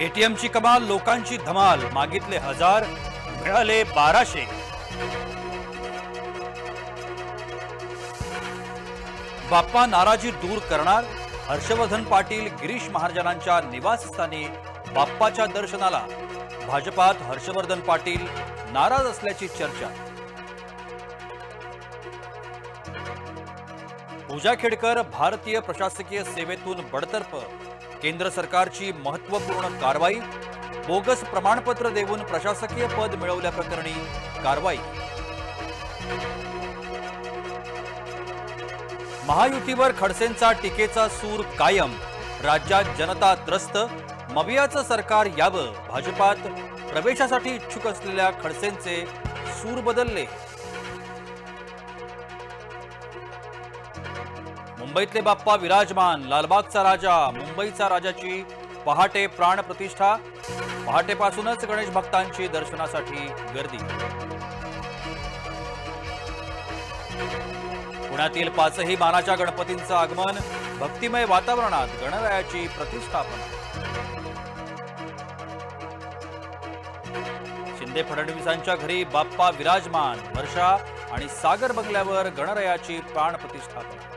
एटीएमची कमाल लोकांची धमाल. मागितले हजार मिळाले बाराशे. बाप्पा नाराजी दूर करणार? हर्षवर्धन पाटील गिरीश महाजनांच्या निवासस्थानी बाप्पाच्या दर्शनाला. भाजपात हर्षवर्धन पाटील नाराज असल्याची चर्चा. पूजा खेडकर भारतीय प्रशासकीय सेवेतून बडतर्फ. केंद्र सरकारची महत्त्वपूर्ण कारवाई बोगस प्रमाणपत्र देऊन प्रशासकीय पद मिळवल्याप्रकरणी कारवाई. महायुतीवर खडसेंचा टीकेचा सूर कायम राज्यात जनता त्रस्त मवियाचं सरकार यावं भाजपात प्रवेशासाठी इच्छुक असलेल्या खडसेंचे सूर बदलले. मुंबईतले बाप्पा विराजमान लालबागचा राजा मुंबईचा राजाची पहाटे प्राण प्रतिष्ठा पहाटेपासूनच गणेश भक्तांची दर्शनासाठी गर्दी. पुण्यातील पाचही मानाच्या गणपतींचं आगमन भक्तिमय वातावरणात गणरायाची प्रतिष्ठापना. शिंदे फडणवीसांच्या घरी बाप्पा विराजमान वर्षा आणि सागर बंगल्यावर गणरायाची प्राण प्रतिष्ठापना.